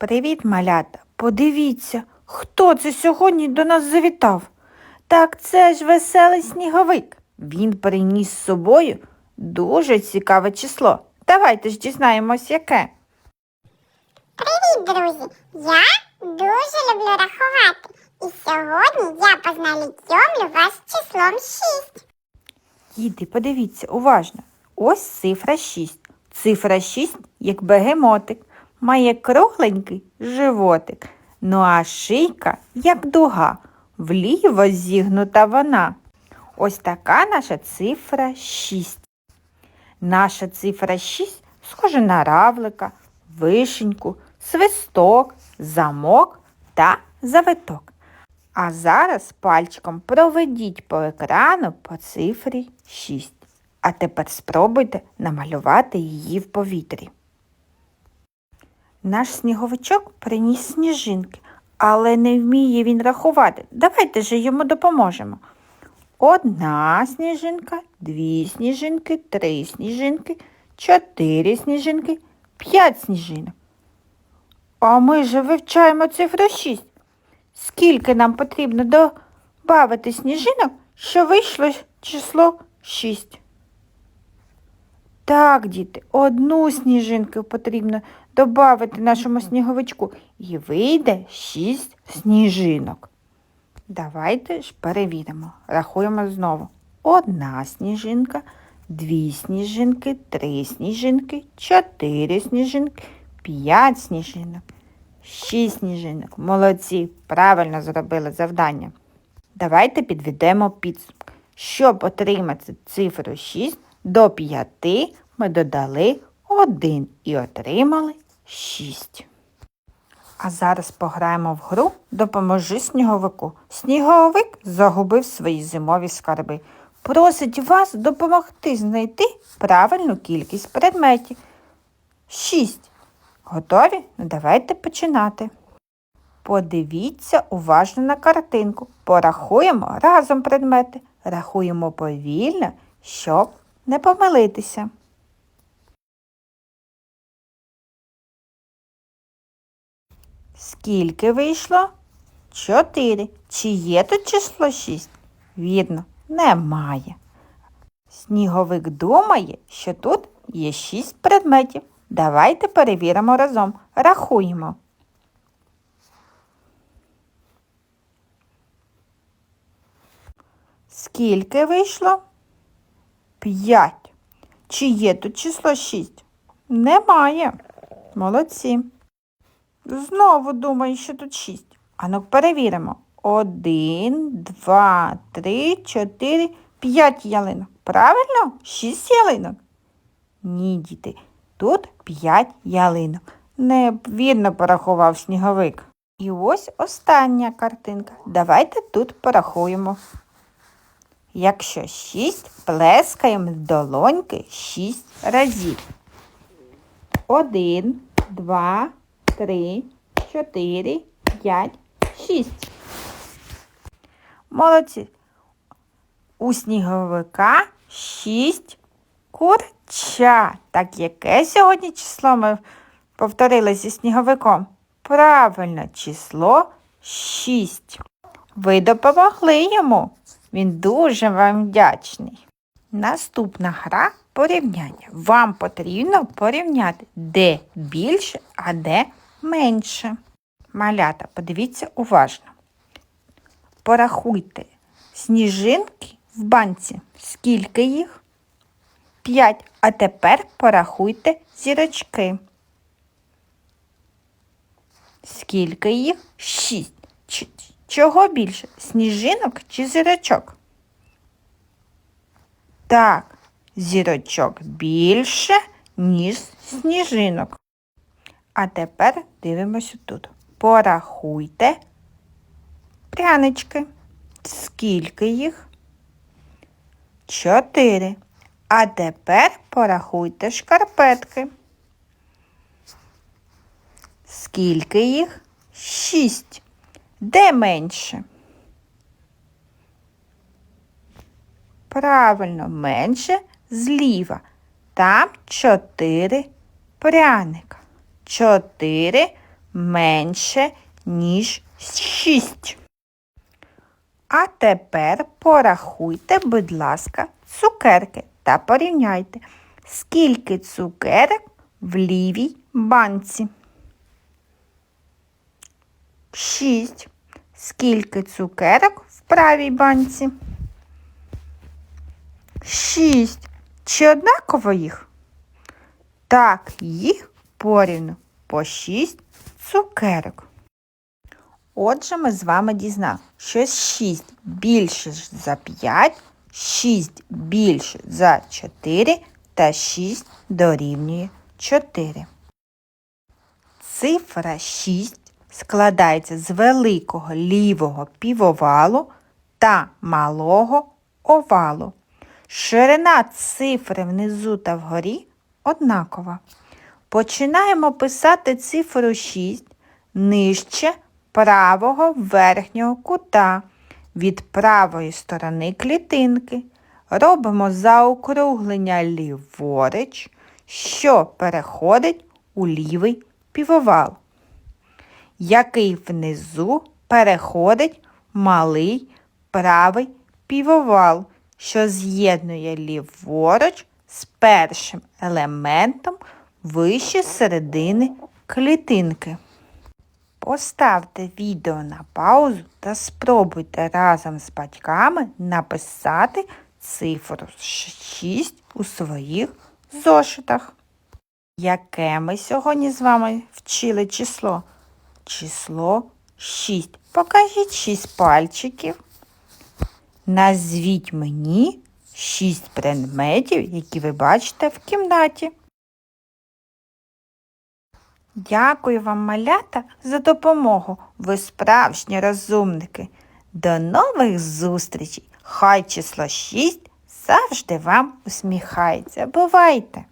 Привіт, малята. Подивіться, хто це сьогодні до нас завітав. Так це ж веселий сніговик. Він приніс з собою дуже цікаве число. Давайте ж дізнаємось, яке. Привіт, друзі! Я дуже люблю рахувати. І сьогодні я познайомлю вас з числом 6. Діти, подивіться уважно. Ось цифра 6. Цифра 6, як бегемотик, має кругленький животик. Ну а шийка, як дуга, вліво зігнута вона. Ось така наша цифра 6. Наша цифра 6 схожа на равлика, вишеньку, свисток, замок та завиток. А зараз пальчиком проведіть по екрану по цифрі 6. А тепер спробуйте намалювати її в повітрі. Наш сніговичок приніс сніжинки, але не вміє він рахувати. Давайте же йому допоможемо. Одна сніжинка, дві сніжинки, три сніжинки, чотири сніжинки, п'ять сніжинок. А ми же вивчаємо цифру 6. Скільки нам потрібно додати сніжинок, що вийшло число 6? Так, діти, одну сніжинку потрібно додати нашому сніговичку і вийде 6 сніжинок. Давайте ж перевіримо. Рахуємо знову. Одна сніжинка, дві сніжинки, три сніжинки, чотири сніжинки, п'ять сніжинок, шість сніжинок. Молодці, правильно зробили завдання. Давайте підведемо підсумки. Щоб отримати цифру 6, до 5 ми додали 1 і отримали 6. А зараз пограємо в гру Допоможи сніговику. Сніговик загубив свої зимові скарби. Просить вас допомогти знайти правильну кількість предметів. Шість. Готові? Ну давайте починати. Подивіться уважно на картинку. Порахуємо разом предмети. Рахуємо повільно, щоб не помилитися. Скільки вийшло? Чотири. Чи є тут число шість? Вірно, немає. Сніговик думає, що тут є шість предметів. Давайте перевіримо разом. Рахуємо. Скільки вийшло? П'ять. Чи є тут число шість? Немає. Молодці. Знову думаю, що тут шість. Ану, перевіримо. Один, два, три, чотири, п'ять ялинок. Правильно? Шість ялинок? Ні, діти. Тут п'ять ялинок. Невірно порахував сніговик. І ось остання картинка. Давайте тут порахуємо. Якщо шість, плескаємо в долоньки шість разів. Один, два, три, чотири, п'ять, шість. Молодці. У сніговика шість курча. Так яке сьогодні число ми повторили зі сніговиком? Правильно, число шість. Ви допомогли йому. Він дуже вам вдячний. Наступна гра порівняння. Вам потрібно порівняти, де більше, а де менше. Малята, подивіться уважно. Порахуйте сніжинки в банці. Скільки їх? 5. А тепер порахуйте зірочки. Скільки їх? 6. Чого більше? Сніжинок чи зірочок? Так, зірочок більше, ніж сніжинок. А тепер дивимося тут. Порахуйте прянички. Скільки їх? Чотири. А тепер порахуйте шкарпетки. Скільки їх? Шість. Де менше? Правильно, менше зліва. Там чотири пряника. Чотири менше, ніж 6. А тепер порахуйте, будь ласка, цукерки та порівняйте, скільки цукерок в лівій банці. 6. Скільки цукерок в правій банці? 6. Чи однаково їх? Так, їх порівну по 6 цукерок. Отже, ми з вами дізналися, що 6 більше за 5, 6 більше за 4 та 6 дорівнює 4. Цифра 6 складається з великого лівого півовалу та малого овалу. Ширина цифри внизу та вгорі однакова. Починаємо писати цифру 6 нижче правого верхнього кута від правої сторони клітинки. Робимо заокруглення ліворуч, що переходить у лівий півовал, який внизу переходить малий правий півовал, що з'єднує ліворуч з першим елементом вище середини клітинки. Поставте відео на паузу та спробуйте разом з батьками написати цифру 6 у своїх зошитах. Яке ми сьогодні з вами вчили число? Число 6. Покажіть 6 пальчиків. Назвіть мені 6 предметів, які ви бачите в кімнаті. Дякую вам, малята, за допомогу. Ви справжні розумники. До нових зустрічей. Хай число 6 завжди вам усміхається. Бувайте!